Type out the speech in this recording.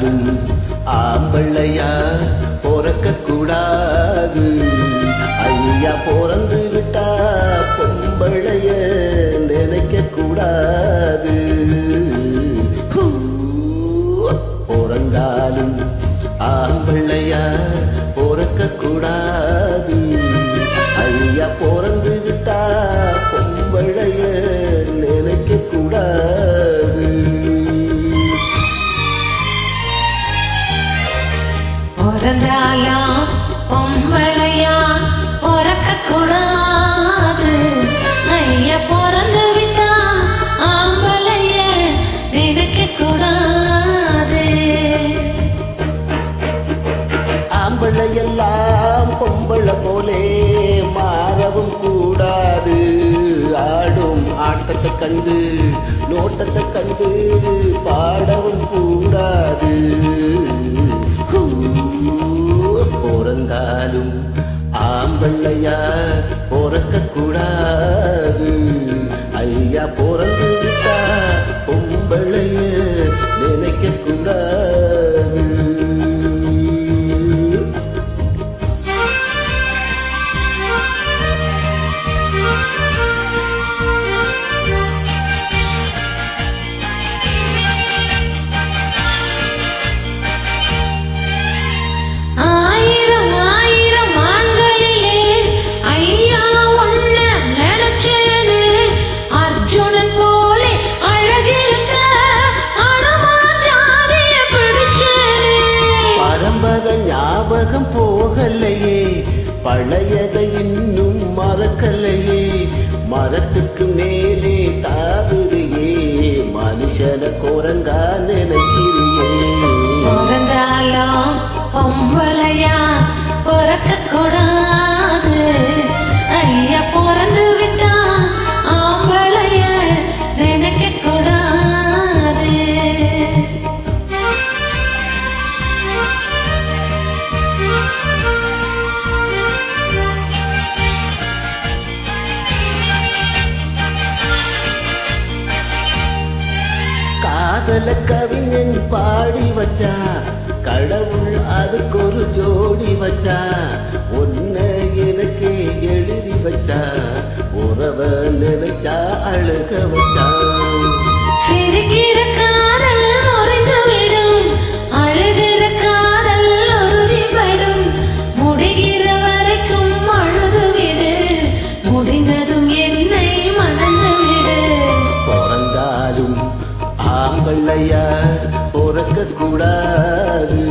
யாரும் ஆம்பள்ளையா பிறக்க கூடாது ஐயா பிறந்த பிறந்தாலும் பொம்பளையா பிறக்க கூடாது. ஐயா பிறந்து விட்டா ஆம்பளைய நினைக்க கூடாது. ஆம்பளை பொம்பளை போலே மாறவும் கூடாது. ஆடும் ஆட்டத்தை கண்டு நோட்டத்தை கண்டு பிறக்க கூடாது ஐயா பிறந்து விட்டா பொம்பளை காலம் போகலையே. பழையதை இன்னும் மறக்கலையே. மரத்துக்கு மேலே தாவிரியே மனுஷன குரங்கா நினைக்கிறியே. பிறந்தாலும் பொம்பளையா பிறக்க கூடாது ஐயா பிறந்து காதல கவிஞன் பாடி வச்சா கடவுள் அதுக்கு ஒரு ஜோடி வச்சா ஆம்பளையா பிறக்க கூடாது